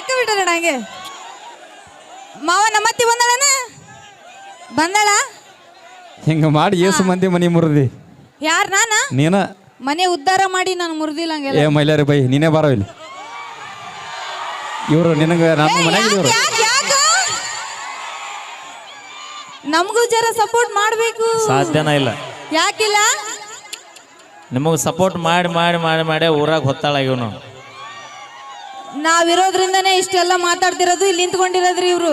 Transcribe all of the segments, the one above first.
ಅಕ್ಕ ಬಿಟ್ಟಾರ ಹಂಗೆ ಮಾವ ನಮ್ಮತ್ತಿ ಬಂದಳನ? ಬಂದಳ? ಹಿಂಗ ಮಾಡಿ ಏಸು ಮಂದಿ ಮನಿ ಮುರಿದಿ. ಯಾರ್ ನಾನ? ನೀನ? ಮನೆ ಉದ್ಧಾರ ಮಾಡಿ ನಾನು ಮುರಿದಿಲ್ಲ ಹಂಗೆಲ್ಲ. ಏ ಮೈಲಾರಿ ಬೈ ನೀನೇ ಬಾರೋ ಇಲ್ಲಿ. ಇವರು ನಿನಗ ನಮ್ಮ ಮನೆ ಇವರು. ಯಾಕ್, ಯಾಕ್? ನಮಗೂ ಜರ ಸಪೋರ್ಟ್ ಮಾಡಬೇಕು. ಸಾಧ್ಯನ ಇಲ್ಲ. ಯಾಕಿಲ್ಲ? ನಿಮಗೆ ಸಪೋರ್ಟ್ ಮಾಡಿ ಮಾಡಿ ಮಾಡಿ ಮಾಡಿ ಊರಾಗ ಹೊತ್ತಾಳ ಇವನು. ನಾವಿರೋದ್ರಿಂದನೇ ಇಷ್ಟೆಲ್ಲ ಮಾತಾಡ್ತಿರೋದು ಇಲ್ಲಿ ನಿಂತ್ಕೊಂಡಿರೋದ್ರಿ ಇವರು.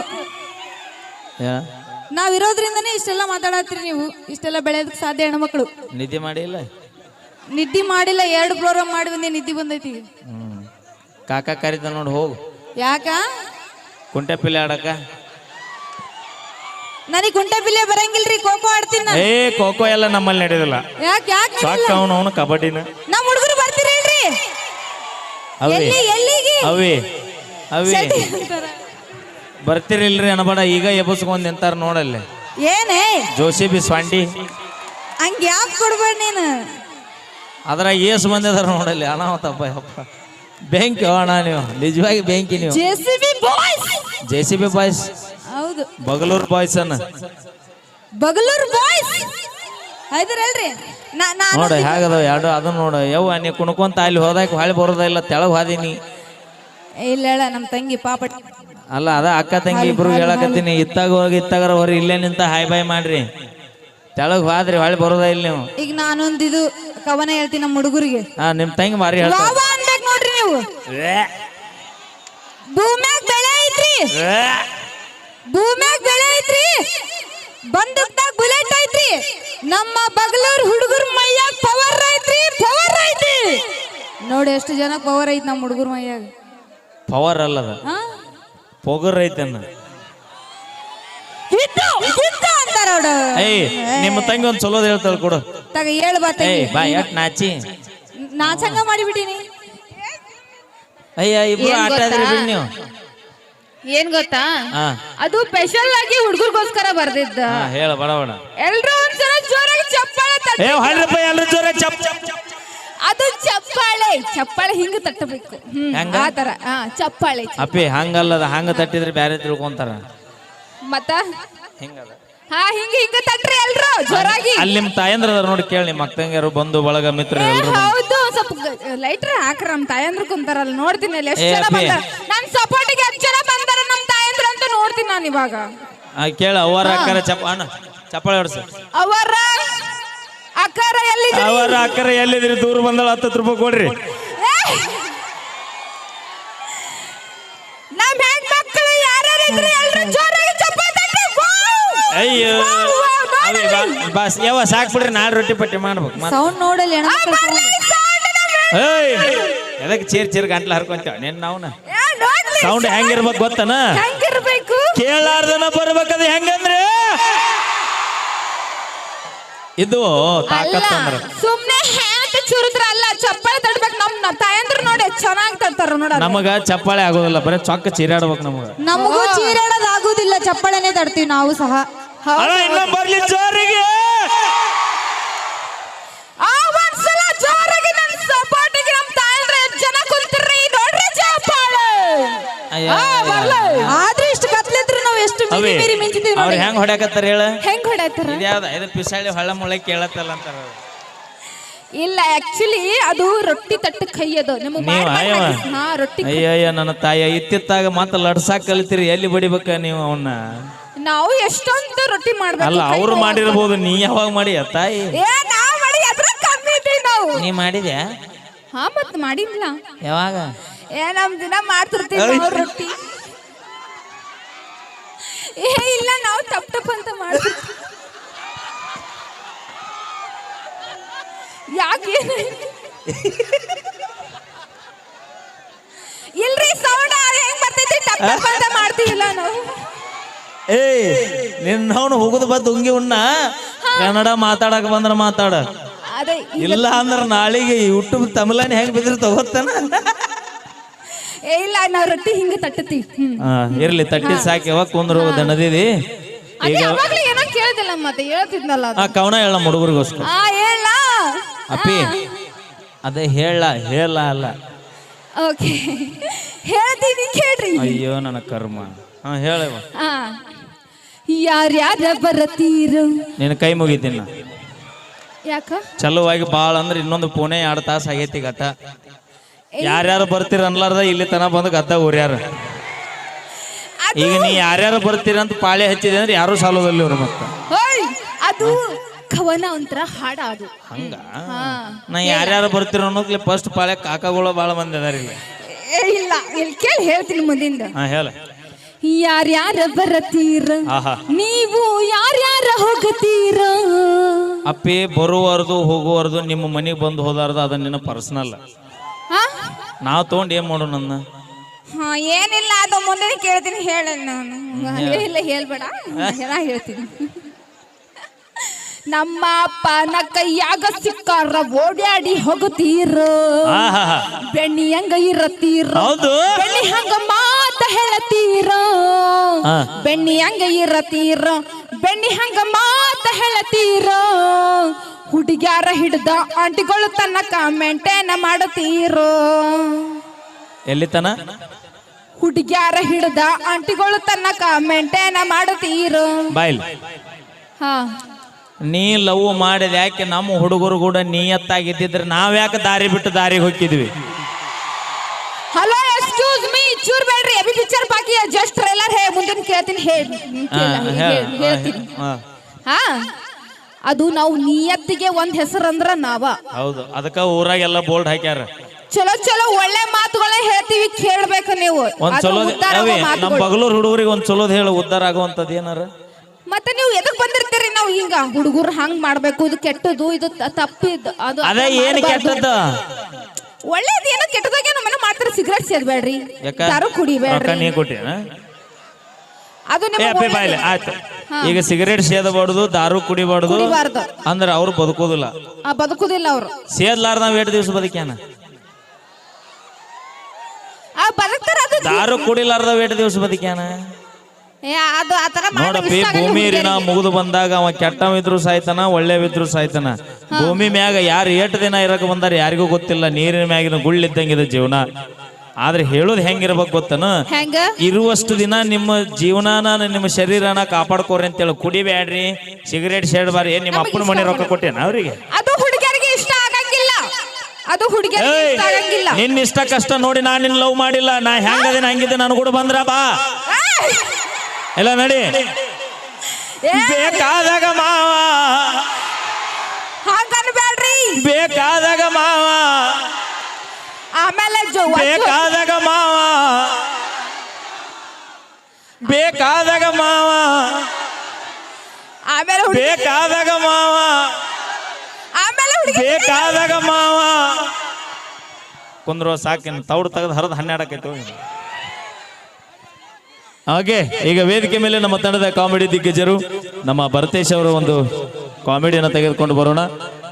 ನಾವಿರೋದ್ರಿಂದನೇ ಇಷ್ಟೆಲ್ಲ ಮಾತಾಡತ್ರಿ ನೀವು. ಇಷ್ಟೆಲ್ಲ ಬೆಳೆಯೋದಕ್ಕೆ ಸಾಧ್ಯ ಹೆಣ್ಮಕ್ಳು ನಿದ್ದೆ ಮಾಡಿಲ್ಲ? ನಿದ್ದೆ ಮಾಡಿಲ್ಲ ಎರಡು ಪ್ರೋಗ್ರಾಮ್ ಮಾಡಿ ಬಂದೆ ನಿದ್ದೆ ಬಂದೈತಿ. ಹ್ಮ್. ಕಾಕ ಕರೀತ ನೋಡಿ ಹೋಗು. ಯಾಕ? ಕುಂಟೆ ಪಿಲ್ಲೆ ಆಡಕ. ನನಗೆ ಕುಂಟೆ ಪಿಲ್ಲೆ ಬರಂಗಿಲ್ರಿ ಖೋಖೋ ಆಡ್ತೀನಿ ನಾನು. ಏ ಖೋಖೋ ಎಲ್ಲ ನಮ್ಮಲ್ಲಿ ನಡೆಯೋದಿಲ್ಲ ಯಾಕೆ ಯಾಕೆ ಸಾಕ ಅವನು ಅವನು ಕಬಡ್ಡಿನ. ನಮ್ಮ ಹುಡುಗರು ಬರ್ತೀರೇನ್ರಿ? ಅವಿ ಎಲ್ಲಿ ಎಲ್ಲಿಗೆ ಅವಿ ಅವಿ. ಅಂತಾರ. ಬರ್ತಿರಿಲ್ರಿ ಅನ್ಬೇಡ ಈಗ ಎಬ್ಬಸ್ಕೊಂಡ್ ನಿಂತಾರ ನೋಡಲ್ಲಿ. ಏನೇ? ಜೋಶಿ ಬಿ ಸ್ವಾಂಡಿ. ಹಂಗ ಯಾಕೆ ಕೊಡ್ಬೇಡ ನೀನು? ಅದ್ರ ಏಸ್ ಬಂದಿದಾರ ನೋಡಲ್ಲಿ ಅನಾಹುತಪ್ಪ ಯಪ್ಪ. ಬ್ಯಾಂಕ್ ಅಣ್ಣ ನೀವು? ನಿಜವಾಗಿ ಬೆಂಕಿ ನೀವು? J C B boys J C B boys ಹೌದು. ಬಗಲೂರ್ ಬಾಯ್ಸ್ ಅನ್ನ. ಬಗಲೂರ್ ಬಾಯ್ಸ್ ಹೈದರಲ್ರಿ? ನಾ ನಾನು ನೋಡ ಹೇಗದ ಎರಡು ಅದನ್ನ ನೋಡ. ಯವ್ವ ನೀ ಕುಣ್ಕೊಂತ ಅಲ್ಲಿ ಹೋದಾಗ ಹೊಳಿ ಬರೋದಿಲ್ಲ ತೆಳಗ್ ಹೋದಿನಿ ಇಲ್ಲ ಹೇಳ ನಮ್ಮ ತಂಗಿ ಪಾಪ ಅಲ್ಲ ಅದ ಅಕ್ಕ ತಂಗಿ ಇಬ್ರು ಹೇಳಕತ್ತೀನಿ. ಇತ್ತಾಗ ಹೋಗಿ ಇತ್ತಾಗರ ಹೊರ ಇಲ್ಲೇ ನಿಂತ ಹಾಯ್ ಬಾಯ್ ಮಾಡ್ರಿ. ತೆಳಗ್ ಹೋದ್ರಿ ಹೊಳ್ಳಿ ಬರೋದ ಇಲ್ಲ ನೀವು. ಈಗ ನಾನೊಂದು ಇದು ಕವನ ಹೇಳ್ತೀನಿ ನಮ್ಮ ಹುಡುಗರಿಗೆ. ಹಾ ನಿಮ್ ತಂಗಿ ಮಾರಿ ಹೇಳ್ತಾರೆ ವಾವ ಅನ್ಬೇಕು ನೋಡ್ರಿ ನೀವು? ಭೂಮ್ಯಾಗ ಬೆಳೆ ಐತ್ರಿ? ಭೂಮ್ಯಾಗ ಬೆಳೆ ಐತ್ರಿ? ಬಂದೂಕ್ದಾಗ ಬುಲೆಟ್ ಐತ್ರಿ? ನಮ್ಮ ಬಗಲೂರ್ ಹುಡುಗರ ಮೈಯಾಗ ಪವರ್ ಐತ್ರಿ ಪವರ್ ಐತಿ ನೋಡಿ ಎಷ್ಟು ಜನ ಪವರ್ ಐತಿ ನಮ್ಮ ಹುಡುಗರ ಮೈಯಾಗ. ಪವರ್ ಅಲ್ಲದ. ಹಾ ಪೊಗರ್ ಐತನ್ನ ಏಯ್ ನಿಮ್ಮ ತಂಗಿ ಒಂದ್ ಚಲೋದ್ ಹೇಳ್ತಾಳ ಕೊಡು. ತಗ ಹೇಳು ಬಾ. ಏಯ್ ಬಾ ಎಟ್ ನಾಚಿ. ನಾಚಂಗ ಮಾಡಿಬಿಟ್ಟಿನಿ. ಅಯ್ಯ ಇಬ್ರು ಆಟ ಗೊತ್ತಾ? ಆದ್ರಿ ಬಿಡ್ ನೀವು. ಏನ್ ಗೊತ್ತಾ? ಹಾ ಅದು ಸ್ಪೆಷಲ್ ಆಗಿ ಹುಡುಗರ್ಗೋಸ್ಕರ ಬರ್ದಿದ್ದ. ಹಾ ಹೇಳ ಬಡ ಬಡ ಎಲ್ರು ಒಂದ್ಸಲ ಜೋರಾಗಿ ಚಪ್ಪಾಳೆ ತಟ್ಟಿ. ಏ ಜೋರ ಚಪ್ ಚಪ್ ಚಪ್. ಅದು ಚಪ್ಪಾಳೆ. ಚಪ್ಪಾಳೆ ಹಿಂಗ ತಟ್ಟಬೇಕು. ಹ್ಮ್ ಹೆಂಗ? ಆ ತರ. ಹಾ ಚಪ್ಪಾಳೆ. ಅಪ್ಪಿ ಹಂಗಲ್ಲದ ಹಂಗ ತಟ್ಟಿದ್ರೆ ಬ್ಯಾರೆ ತಿಳ್ಕೊಂತಾರ. ಮತ್ತ? ಹಿಂಗದ. ಹಾ ಹಿಂಗ ಹಿಂಗ ತಟ್ರಿ ಎಲ್ರು ಜೋರಾಗಿ. ಅಲ್ಲಿ ನಿಮ್ಮ ತಾಯಂದ್ರ ಅದಾರ ನೋಡಿ ಕೇಳಿ ನಿಮ್ಮ ಅಕ್ಕಂಗ್ಯಾರು ಬಂಧು ಬಳಗ ಮಿತ್ರ ಏ, ಹೌದು ಸ್ವಲ್ಪ ಲೈಟ್ರ್ ಹಾಕ್ರ ನಮ್ ತಾಯಂದ್ರ ಕುಂತಾರಲ್ಲ ನೋಡ್ತೀನಿ ಅಲ್ಲಿ ಎಷ್ಟು ಏ, ಜನ ಅಪ್ಪಿ. ಬಂದಾರ. ಸಪೋರ್ಟಿಗೆ ಎಷ್ಟು ಜನ ಬಂದಾರ ನಮ್ ತಾಯಂದ್ರ ಅಂತ ನೋಡ್ತೀನಿ ನಾನು ಇವಾಗ. ಕೇಳ ಅವರ ಅಕ್ಕರ ಚಪ್ಪ ಅಣ್ಣ ಚಪ್ಪಾಳೆ ಹೊಡ್ಸ. ಅವರ ಅಕ್ಕರ ಎಲ್ಲಿದ್ರಿ? ದೂರ ಬಂದಳ ಹತ್ತು ರೂಪಾಯಿ ಕೊಡ್ರಿ! ಅಯ್ಯೋ. ಬಾಸ್ ಯಾವ ಸಾಕ್ ಬಿಡ್ರಿ ನಾಳೆ ರೊಟ್ಟಿ ಪಟ್ಟಿ ಮಾಡ್ಬೇಕು. ಮತ್ತ್- ಸೌಂಡ್ ನೋಡಲ್ಲ ಆ, ಹೆಣ್ಮಕ್ಳು ಬರ್ಲಿ, sound. ಏಯ್ ಎದಕ್ಕೆ ಚೀರ್ ಚೀರ್ ಗಂಟ್ಲ ಹರ್ಕೊಂತೇವ? ನಿನ್ನ ನಾವು ಸೌಂಡ್ ಹೆಂಗಿರ್ಬೇಕು ಗೊತ್ತನ? ಹೆಂಗಿರ್ಬೇಕು? ಕೇಳಾರ್ದನ ಬರ್ಬೇಕದ ಹೆಂಗಂದ್ರೆ? ಇದು ತಾಕತ್ ಅಂದ್ರ. ಸುಮ್ನೆ ಹ್ಯಾಂತ ಚುರುದ್ರ ಅಲ್ಲ ಚಪ್ಪಾಳೆ ತಡ್ಬೇಕು ನಮ್ ತಾಯಂದ್ರು ನೋಡಿ ಚೆನ್ನಾಗಿ ತಡ್ತಾರ ನೋಡ ನಮಗ ಚಪ್ಪಾಳೆ ಆಗೋದಿಲ್ಲ ಬರೀ ಚೊಕ್ಕ ಚೀರಾಡ್ಬೇಕು ನಮಗ. ನಮಗೂ ಚೀರಾಡೋದು ಆಗುದಿಲ್ಲ ಚಪ್ಪಳನೆ ತಡ್ತೀವಿ ನಾವು ಸಹ. ಅಣ್ಣ ಇನ್ನ ಬರ್ಲಿ ಜೋರಿಗೆ. ಆ ಒಂದ್ಸಲ ಜೋರಾಗಿ ನನ್ ಸಪೋರ್ಟಿಗೆ ನಮ್ ತಾಯಂದ್ರ ಜನ ಕುಂತಿರ್ರಿ ನೋಡ್ರಿ ಚಪ್ಪಾಳೆ. ಅಯ್ಯ, ಅವ್ರ ನೋಡಿ. ಹೆಂಗ್ ಹೊಡ್ಯಾಕತ್ತಾರ ಹೇಳ? ಹೆಂಗ್ ಹೊಡತಾರ ಇದ್ಯಾವ್ದ ಇದು ಪಿಸಾಳಿ ಹೊಳ ಮುಳೆ ಕೇಳತ್ತಲ್ಲ ಅಂತಾರ ಅವ್ರು. ಇಲ್ಲ ಆಕ್ಚುಲಿ ಅದು ರೊಟ್ಟಿ ತಟ್ಟ ಕೈ ಅದು. ನಿಮಗ್ ನೀವು ಮಾಡ್- ಮಾಡ್ ಅಯ್ಯವ ಹಾಕಿ- ಹಾ ರೊಟ್ಟಿ ಅಯ್ಯ ಅಯ್ಯ ನನ್ನ ತಾಯ ಇತ್ತಿತ್ತಾಗ ಮತ್ತೆ ಲಡ್ಸಾಕ್ ಕಲಿತೀರಿ ಎಲ್ಲಿ ಬಡಿಬೇಕ ನೀವು ಅವನ್ನ ನಾವು ಎಷ್ಟೊಂದು ರೊಟ್ಟಿ ಮಾಡ್ಬೇಕು ಅಲ್ಲ ಕೈ ಅವ್ರು ನೋವು. ಮಾಡಿರ್ಬೋದು ನೀ ಯಾವಾಗ ಮಾಡಿ ತಾಯಿ? ಏ ನಾವ್ ಮಾಡಿ ಅದ್ರ ಕಮ್ಮಿ ಇದ್ದೀವಿ ನಾವು. ನೀ ಮಾಡಿದ್ಯಾ? ಹಾ ಮತ್ ಮಾಡಿಲ್ಲ. ಯಾವಾಗ? ಏ ನಮ್ ದಿನ ಮಾಡ್ತಿರ್ತೀವಿ ನಾವು ರೊಟ್ಟಿ. ಏ ಇಲ್ಲ ನಾವು ಟಪ್ ಟಪ್ ಅಂತ ಮಾಡ್ತಿರ್ತೀವಿ ಯಾಕೆ? ಇಲ್ರಿ ಸೌಂಡ್ ಹೆಂಗ್ ಬರ್ತೈತಿ? ಟಪ್ ಟಪ್ ಅಂತ ಮಾಡ್ತೀವಿಲ್ಲ ನಾವು. ಏಯ್ ನಿನ್ನ ಅವನು ಹೋಗುದು ಬದ್ದು ಉಂಗಿ ಉಣ್ಣ. ಕನ್ನಡ ಮಾತಾಡಕ ಬಂದ್ರ ಮಾತಾಡ. ಅದೇ ಇಲ್ಲ ಅಂದ್ರ ನಾಳೆಗೆ ಯೂಟ್ಯೂಬ್ ತಮಿಳನ್ ಹೆಂಗ್ ಬಿದ್ರ ತಗೋತಾನ ಏ ಇಲ್ಲ ನಾವ್ ರೊಟ್ಟಿ ಹಿಂಗ ತಟ್ಟತಿ ಇರ್ಲಿ ತಟ್ಟಿ ಸಾಕಿ ಯಾವಾಗ ಕುಂದ್ರ ದನದಿದಿ? ಅದೇ ಈಗ ಅವಾಗ್ಲೇ ಏನೋ ಕೇಳ್ತಿಲ್ಲ ಮತ್ತೆ ಹೇಳ್ತಿದ್ನಲ್ಲ ಅದು. ಆ ಕವನ ಹೇಳ ಹುಡುಗರಿಗೋಸ್ಕರ. ಆ ಹೇಳ. ಅಪ್ಪಿ ಅದೇ ಹೇಳ ಹೇಳ ಅಲ್ಲ. ಓಕೆ. ಹೇಳ್ತೀನಿ ಕೇಳ್ರಿ. ಅಯ್ಯೋ ನನ್ನ ಕರ್ಮ. ಹಾ ಹೇಳವ ಆ. ಯಾರ್ಯಾರ ಬರತೀರು. ನಿನ್ನ ಕೈ ಮುಗಿತೀನಿ ನಾ. ಯಾಕ? ಚಲುವಾಗಿ ಭಾಳ ಅಂದ್ರೆ ಇನ್ನೊಂದು ಪುಣೆ ಎರಡು ತಾಸು ಆಗೈತಿ ಗಟ್ಟ ಯಾರ್ಯಾರು ಬರ್ತೀರ ಅನ್ಲಾರ್ದ ಇಲ್ಲಿ ತನ ಬಂದು ಗದ್ದ ಊರ್ಯಾರ. ಈಗ ನೀ ಯಾರ್ಯಾರು ಬರ್ತೀರ ಅಂತ ಪಾಳೆ ಹಚ್ಚಿದೆ ಅಂದ್ರೆ ಯಾರು ಸಾಲೋದಲ್ಲಿ ಅವ್ರು ಮತ್ತ. ಹೋಯ್ ಅದು ಕವನ ಒಂಥರ ಹಾಡ ಅದು. ಹಂಗ? ನಾ ಯಾರ್ಯಾರು ಬರ್ತೀರ ಅನ್ನೋದ್ಲಿ ಫಸ್ಟ್ ಪಾಳೆ ಕಾಕಗಳು ಭಾಳ ಮಂದಿ ಅದಾರ ಇಲ್ಲಿ. ಏ, ಇಲ್ಲ ಇಲ್ಲಿ ಕೇಳಿ ಹೇಳ್ತೀನಿ ಮುಂದಿಂದ. ಹಾ ಹೇಳ. ಯಾರ್ಯಾರ ಬರತೀರ? ಆಹಾ. ನೀವು ಯಾರ್ಯಾರ ಹೋಗತೀರ? ಅಪ್ಪಿ ಬರುವರ್ದು ಹೋಗುವರ್ದು ನಿಮ್ಮ ಮನೆಗೆ ಬಂದು ಹೋದಾರ್ದು ಅದನ್ನ ನಿನ್ನ ಪರ್ಸನಲ್ ನಾವು ತೊಗೊಂಡು ಏನ್ ಮಾಡೋಣ ನನ್ನ ಹಾ ಏನಿಲ್ಲ ಅದು ಮುಂದೆ ಕೇಳ್ತೀನಿ ಹೇಳ ನಾನು. ಇಲ್ಲ ಹೇಳ್ಬೇಡ. ಎಲ್ಲ ಹೇಳ್ತೀನಿ. ನಮ್ಮ ಅಪ್ಪನ ಕೈಯಾಗ ಸಿಕ್ಕಾರ ಓಡಾಡಿ ಹೋಗುತ್ತೀರ. ಆಹಾ ಬೆಣ್ಣಿ ಹಂಗ ಇರತ್ತೀರ. ಹೌದು. ಬೆಣ್ಣಿ ಹಂಗ ಮಾತ ಹೇಳತೀರ ಹಾ. ಬೆಣ್ಣಿ ಹಂಗ ಇರತ್ತೀರ. ಬೆಣ್ಣಿ ಹಂಗ ಮಾತ ಹೇಳತೀರ ಹುಡುಗ್ಯಾರ ಹಿಡ್ದ ಆಂಟಿಗಳು ತನ್ನ ಮೇಂಟೈನ್ ಮಾಡತೀರೋ? ಎಲ್ಲಿ ತನ? ಹುಡುಗ್ಯಾರ ಹಿಡ್ದ ಆಂಟಿಗಳು ತನ್ನ ಮೇಂಟೈನ್ ಮಾಡತೀರೋ? ಬಾಯ್ಲ್. ಹಾ. ನೀ ಲವ್ ಮಾಡಿದ ಯಾಕೆ ನಮ್ಮ ಹುಡುಗರು ಕೂಡ ನೀಯತ್ತಾಗಿದ್ದಿದ್ರೆ ನಾವ್ ಯಾಕೆ ದಾರಿ ಬಿಟ್ಟು ದಾರಿ ಹೋಗಿದ್ವಿ ಹಲೋ ಎಕ್ಸ್ಕ್ಯೂಸ್ ಮೀ ಚೂರ್ ಬೇಡ್ರಿ. ಎಬಿ ಪಿಕ್ಚರ್ ಬಾಕಿ ಜಸ್ಟ್ ಟ್ರೈಲರ್ ಹೇ ಮುಂದಿನ ಕೇಳ್ತೀನಿ ಹೇಳಿ ಹಾ, ಹೇಳ್- ಹೇಳ್ತೀನಿ. ಹಾ, ಹಾ. ಅದು ನಾವು ನಿಯತ್ತಿಗೆ ಒಂದ್ ಹೆಸರು ಅಂದ್ರ ನಾವ. ಹೌದು ಅದಕ್ಕ ಊರಾಗೆಲ್ಲ ಬೋರ್ಡ್ ಹಾಕ್ಯಾರ. ಚಲೋ ಚಲೋ ಒಳ್ಳೆ ಮಾತುಗಳೇ ಹೇಳ್ತೀವಿ ಕೇಳ್ಬೇಕು ನೀವು. ಒಂದ್ ಅದು ಚಲೋ ಉದ್ಧಾರ ಆಗೋ ನಮ್ಮ ಮಾತುಗಳು. ಬಗಲೂರ್ ಹುಡುಗರಿಗೆ ಒಂದ್ ಚಲೋದ್ ಹೇಳು ಉದ್ದಾರ ಆಗುವಂತದ್ ಏನಾರ? ಮತ್ತೆ ನೀವು ಎದಕ್ ಬಂದಿರ್ತೀರಿ ನಾವು ಹಿಂಗ? ಹುಡುಗರು ಹಂಗ್ ಮಾಡ್ಬೇಕು ಇದು ಕೆಟ್ಟದು ಇದು ತ- ತಪ್ಪಿದ್ ಅದು ಅದೇ ಏನ್ ಮಾಡ್ಬಾರ್ದು. ಕೆಟ್ಟದ್ದು? ಒಳ್ಳೇದ್ ಏನೋ ಕೆಟ್ಟದಾಗ ಮನೆ ಮಾಡ್ತಾರೆ ಸಿಗರೇಟ್ ಸೇರ್ಬೇಡ್ರಿ ಯಾರು ದಾರು ರೊಕ್ಕ ಕುಡಿಬೇಡ್ರಿ ನೀ ಕೊಟ್ಟಿನ ಅದು ಏ ನಿಮಗೆ ಅಪ್ಪಿ ಆಯ್ತು. ಈಗ ಸಿಗರೇಟ್ ಸೇದಬಾರ್ದು ದಾರು ಕುಡಿಬಾರ್ದು ಕುಡಿಬಾರ್ದು. ಅಂದ್ರೆ ಅವ್ರು ಬದುಕೋದಿಲ್ಲ. ಆ ಬದುಕುದಿಲ್ಲ ಅವ್ರು. ಸೇದ್ಲಾರ್ದ ನಾವ್ ಎರಡು ದಿವಸ ಬದುಕ್ಯಾನ? ಆ ಬದುಕ್ತಾರ ಅದು. ದಾರು ಕುಡಿಲಾರ್ದ ಎರಡು ದಿವಸ ಬದುಕ್ಯಾನ? ಏ, ಅದು ಆತರ ಮಾಡೋದು ನೋಡಪ್ಪಿ ಇಷ್ಟ ಆಗಲ್ಲ ಭೂಮಿ ಋಣ ಹುಡ್ಗ್ಯಾರಿಗೆ. ಮುಗಿದು ಬಂದಾಗ ಅವ ಕೆಟ್ಟವಿದ್ರು ಸಾಯ್ತಾನ ಒಳ್ಳೆವಿದ್ರು ಸಾಯ್ತಾನ. ಭೂಮಿ ಮ್ಯಾಗ ಯಾರು ಏಟು ದಿನ ಇರಕ್ ಬಂದಾರ ಯಾರಿಗೂ ಗೊತ್ತಿಲ್ಲ ನೀರಿನ ಮ್ಯಾಗಿನ ಗುಳ್ಳಿದ್ದಂಗಿದೆ ಜೀವನ. ಆದ್ರೆ ಹೇಳೋದು ಹೆಂಗಿರ್ಬೇಕು ಗೊತ್ತನ? ಹೆಂಗ? ಇರುವಷ್ಟು ದಿನ ನಿಮ್ಮ ಜೀವನಾನ ನಿಮ್ಮ ಶರೀರನ ಕಾಪಾಡ್ಕೋರಿ ಅಂತೇಳಿ ಕುಡಿಬೇಡ್ರಿ ಸಿಗರೇಟ್ ಸೇಡ್ಬಾರಿ ಏನ್ ನಿಮ್ಮ ಅಪ್ಪನ ಮನೆ ರೊಕ್ಕ ಕೊಟ್ಟೇನ ಅವ್ರಿಗೆ? ಅದು ಹುಡುಗರಿಗೆ ಇಷ್ಟ ಆಗಂಗಿಲ್ಲ. ಅದು ಹುಡುಗಿಯರಿಗೆ ಇಷ್ಟ ಆಗಂಗಿಲ್ಲ. ನಿನ್ನ ಇಷ್ಟ ಕಷ್ಟ ನೋಡಿ ನಾನು ನಿನ್ನ ಲವ್ ಮಾಡಿಲ್ಲ. ನಾ ಹೆಂಗದಿನ ಹಂಗಿದ್ದೆ ನಾನು ಕೂಡ ಬಂದ್ರ ಬಾ! ಎಲ್ಲ ನಡಿ. ಬೇಕಾದಾಗ ಮಾವ. ಬೇಕಾದಾಗ ಮಾವ. ಬೇಕಾದಾಗ ಮಾವ. ಆಮೇಲೆ ಹುಡುಗಿ ಬೇಕಾದಾಗ ಮಾವ. ಆಮೇಲೆ ಹುಡುಗಿ ಬೇಕಾದಾಗ ಮಾವ. ಕುಂದ್ರೋ ಸಾಕಿನ ತೌಡು ತೆಗೆದು ಹರಿದು ಹನ್ನೆರಡಕ್ಕೈತು ಹಾಗೆ ಈಗ ವೇದಿಕೆ ಮೇಲೆ ನಮ್ಮ ತಂಡದ ಕಾಮಿಡಿ ದಿಗ್ಗಜರು ನಮ್ಮ ಭರತೇಶ್ ಅವರ ಒಂದು ಕಾಮಿಡಿಯನ್ನು ತೆಗೆದುಕೊಂಡು ಬರೋಣ.